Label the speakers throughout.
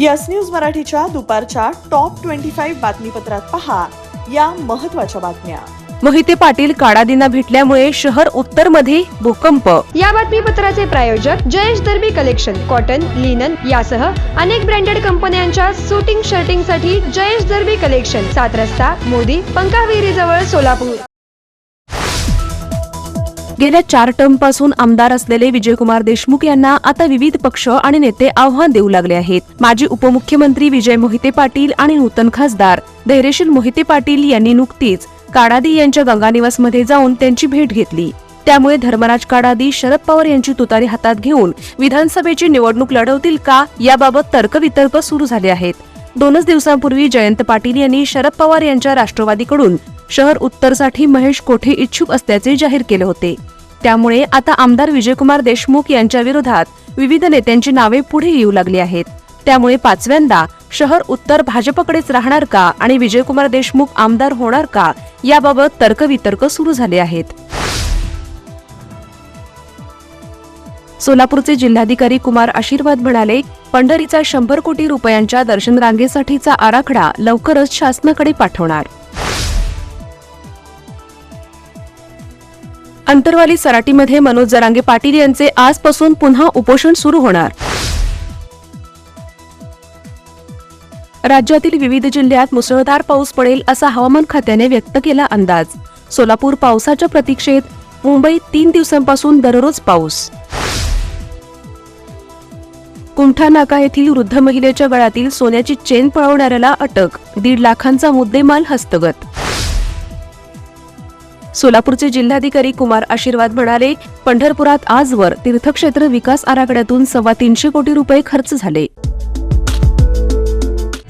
Speaker 1: Yes news मराठीच्या दुपारच्या top twenty five बातमीपत्रात पहा या महत्त्वाच्या बातम्या.
Speaker 2: मोहिते पाटील काडादींना भेटल्यामुळे शहर उत्तरमध्ये भूकंप.
Speaker 3: या बातमीपत्राचे प्रायोजक Jayesh Darbi collection cotton linen यासह अनेक ब्रँडेड कंपन्यांच्या सुटिंग शर्टिंगसाठी जयेश दर्बी कलेक्शन सात रस्ता मोदी पंकाविहिरी जवळ सोलापूर.
Speaker 2: गेल्या चार टर्मपासून आमदार असलेले विजयकुमार देशमुख यांना आता विविध पक्ष आणि नेते आव्हान देऊ लागले आहेत. माजी उपमुख्यमंत्री विजय मोहिते पाटील आणि नूतन खासदार धैर्यशील मोहिते पाटील यांनी नुकतीच काडादी यांच्या गंगानिवासमध्ये जाऊन त्यांची भेट घेतली. त्यामुळे धर्मराज काडादी शरद पवार यांची तुतारी हातात घेऊन विधानसभेची निवडणूक लढवतील का याबाबत तर्कवितर्क सुरू झाले आहेत. दोनच दिवसांपूर्वी जयंत पाटील यांनी शरद पवार यांच्या राष्ट्रवादीकडून शहर उत्तरसाठी महेश कोठे इच्छुक असल्याचे जाहीर केले होते. त्यामुळे आता आमदार विजयकुमार देशमुख यांच्या विरोधात विविध नेत्यांची नावे पुढे येऊ लागली आहेत. त्यामुळे पाचव्यांदा शहर उत्तर भाजपकडेच राहणार का आणि विजयकुमार देशमुख आमदार होणार का याबाबत तर्कवितर्क सुरू झाले आहेत. सोलापूरचे जिल्हाधिकारी कुमार आशीर्वाद म्हणाले पंढरीचा शंभर कोटी रुपयांच्या दर्शन रांगेसाठीचा आराखडा लवकरच शासनाकडे पाठवणार. अंतरवाली सराटीमध्ये मनोज जरांगे पाटील यांचे आजपासून पुन्हा उपोषण सुरू होणार. राज्यातील विविध जिल्ह्यात मुसळधार पाऊस पडेल असा हवामान खात्याने व्यक्त केला अंदाज. सोलापूर पावसाच्या प्रतीक्षेत मुंबईत तीन दिवसांपासून दररोज पाऊस. कुमठा नाका येथील वृद्ध महिलेच्या गळ्यातील सोन्याची चेन पळवणाऱ्याला अटक दीड लाखांचा मुद्देमाल हस्तगत सोलापूरचे जिल्हाधिकारी कुमार आशीर्वाद म्हणाले पंढरपुरात आजवर तीर्थक्षेत्र विकास आराखड्यातून सव्वा तीनशे कोटी रुपये खर्च झाले.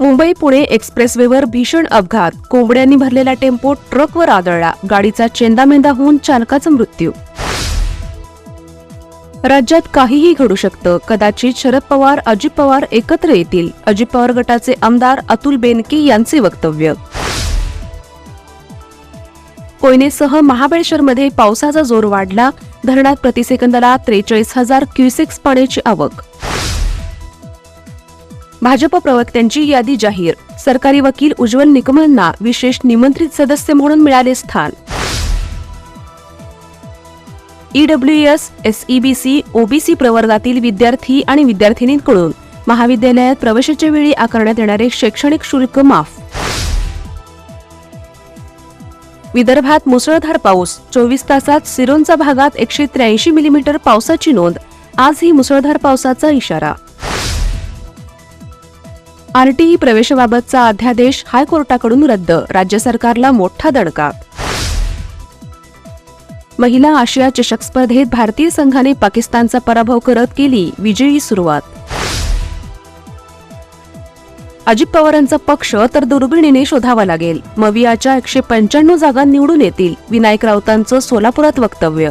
Speaker 2: मुंबई पुणे एक्सप्रेसवेवर भीषण अपघात. कोंबड्यांनी भरलेला टेम्पो ट्रकवर आदळला. गाडीचा चेंदामेंदा होऊन चालकाचा मृत्यू. राज्यात काहीही घडू शकतं. कदाचित शरद पवार अजित पवार एकत्र येतील. अजित पवार गटाचे आमदार अतुल बेनके यांचे वक्तव्य. कोयनेसह महाबळेश्वरमध्ये पावसाचा जोर वाढला. धरणात प्रतिसेकंदाला त्रेचाळीस हजार क्युसेक्स पाण्याची आवक. भाजप प्रवक्त्यांची यादी जाहीर. सरकारी वकील उज्ज्वल निकमांना विशेष निमंत्रित सदस्य म्हणून मिळाले स्थान. ईडब्ल्यूएस एसईबीसी ओबीसी प्रवर्गातील विद्यार्थी आणि विद्यार्थिनींकडून महाविद्यालयात प्रवेशाच्या वेळी आकारण्यात येणारे शैक्षणिक शुल्क माफ. विदर्भात मुसळधार पाऊस चोवीस तासात सिरोंचा भागात एकशे त्र्याऐंशी मिलीमीटर पावसाची नोंद. आज ही मुसळधार पावसाचा इशारा. आरटीई प्रवेशाबाबतचा अध्यादेश हायकोर्टाकडून रद्द राज्य सरकारला मोठा दणका महिला आशिया चषक स्पर्धेत भारतीय संघाने पाकिस्तानचा पराभव करत केली विजयी सुरुवात. अजित पवारांचा पक्ष तर दुर्बिणीने शोधावा लागेल. मवियाच्या एकशे पंच्याण्णव जागा निवडून येतील विनायक राऊतांचं सोलापुरात वक्तव्य.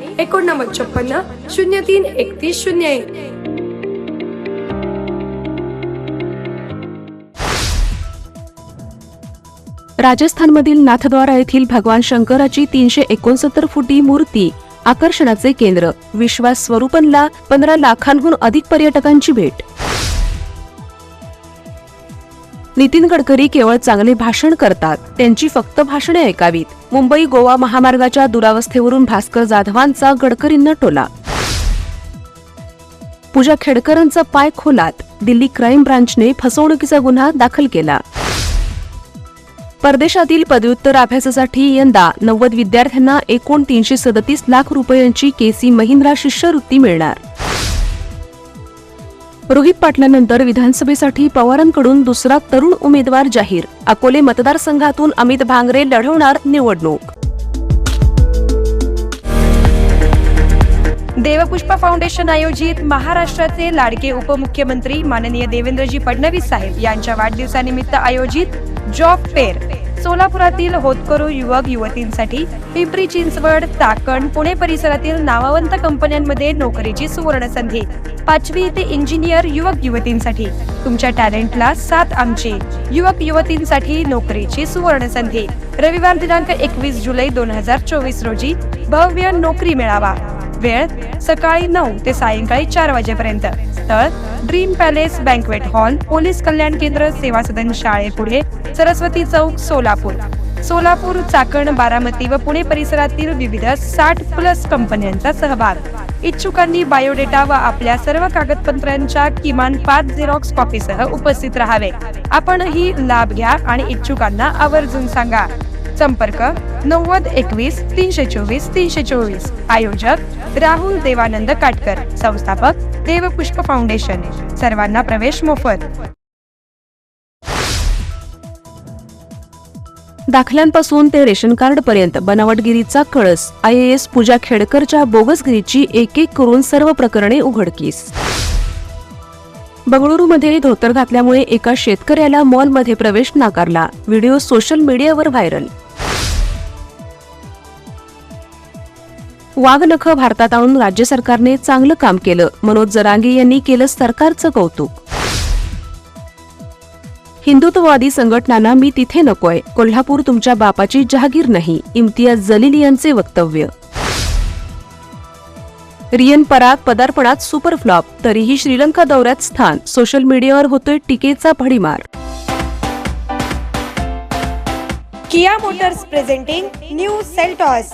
Speaker 3: एकोणनव्वद छप्पन्न शून्य तीन एकतीस शून्य एक.
Speaker 2: राजस्थानमधील नाथद्वारा येथील भगवान शंकराची तीनशे एकोणसत्तर फुटी मूर्ती आकर्षणाचे केंद्र. विश्वास स्वरूपनला पंधरा लाखांहून अधिक पर्यटकांची भेट. नितीन गडकरी केवळ चांगले भाषण करतात. त्यांची फक्त भाषणे ऐकावीत. मुंबई गोवा महामार्गाच्या दुरावस्थेवरून भास्कर जाधवांचा गडकरींना टोला. पूजा खेडकरांचा पाय खोलात. दिल्ली क्राईम ब्रांचने फसवणुकीचा गुन्हा दाखल केला. परदेशातील पदव्युत्तर अभ्यासासाठी यंदा नव्वद विद्यार्थ्यांना एकूण तीनशे सदतीस लाख रुपयांची केसी महिंद्रा शिष्यवृत्ती मिळणार. रोहित पाटलानंतर विधानसभेसाठी पवारांकडून दुसरा तरुण उमेदवार जाहीर. अकोले मतदारसंघातून अमित भांगरे लढवणार निवडणूक.
Speaker 3: देवपुष्पा फाउंडेशन आयोजित महाराष्ट्राचे लाडके उपमुख्यमंत्री माननीय देवेंद्रजी फडणवीस साहेब यांच्या वाढदिवसानिमित्त आयोजित जॉब फेअर. सोलापुरातील होतकरू युवक युवतींसाठी पिंपरी चिंचवड चाकण पुणे परिसरातील नामवंत कंपन्यांमध्ये नोकरीची सुवर्ण संधी. पाचवी ते इंजिनियर युवक युवतींसाठी. तुमच्या टॅलेंटला साथ आमची. युवक युवतींसाठी नोकरीची सुवर्ण संधी. रविवार दिनांक एकवीस जुलै दोन हजार चोवीस रोजी भव्य नोकरी मेळावा. वेळ सकाळी नऊ ते सायंकाळी चार वाजेपर्यंत. स्थळ dream palace banquet hall police कल्याण केंद्र सेवा सदन शाळेपुढे सरस्वती चौक सोलापूर सोलापूर चाकण बारामती व पुणे परिसरातील विविध साठ प्लस कंपन्यांचा सहभाग. इच्छुकांनी बायोडेटा व आपल्या सर्व कागदपत्रांच्या किमान पाच झेरॉक्स कॉपीसह उपस्थित राहावे. आपणही लाभ घ्या आणि इच्छुकांना आवर्जून सांगा. संपर्क नव्वद एकवीस तीनशे चोवीस तीनशे चोवीस. आयोजक राहुल देवानंद काटकर. संस्थापक देवपुष्प फाउंडेशन. सर्वांना प्रवेश मोफत.
Speaker 2: दाखल्यांपासून ते रेशन कार्ड पर्यंत बनावटगिरीचा कळस आय एस पूजा खेडकरच्या बोगसगिरीची एक एक करून सर्व प्रकरणे उघडकीस. बंगळुरूमध्ये धोतर घातल्यामुळे एका शेतकऱ्याला मॉलमध्ये प्रवेश नाकारला. व्हिडिओ सोशल मीडियावर व्हायरल. वाघनखं भारतात आणून राज्य सरकारने चांगलं काम केलं. मनोज जरांगे यांनी केलं सरकारचं कौतुक. हिंदुत्ववादी संघटनांना मी तिथे नकोय. कोल्हापूर तुमच्या बापाची जहागीर नाही. इम्तियाज जलील यांचे वक्तव्य. रियन पराग पदार्पणात सुपर फ्लॉप तरीही श्रीलंका दौऱ्यात स्थान. सोशल मीडियावर होतोय टीकेचा भडीमार.
Speaker 3: Kia Motors presenting new Seltos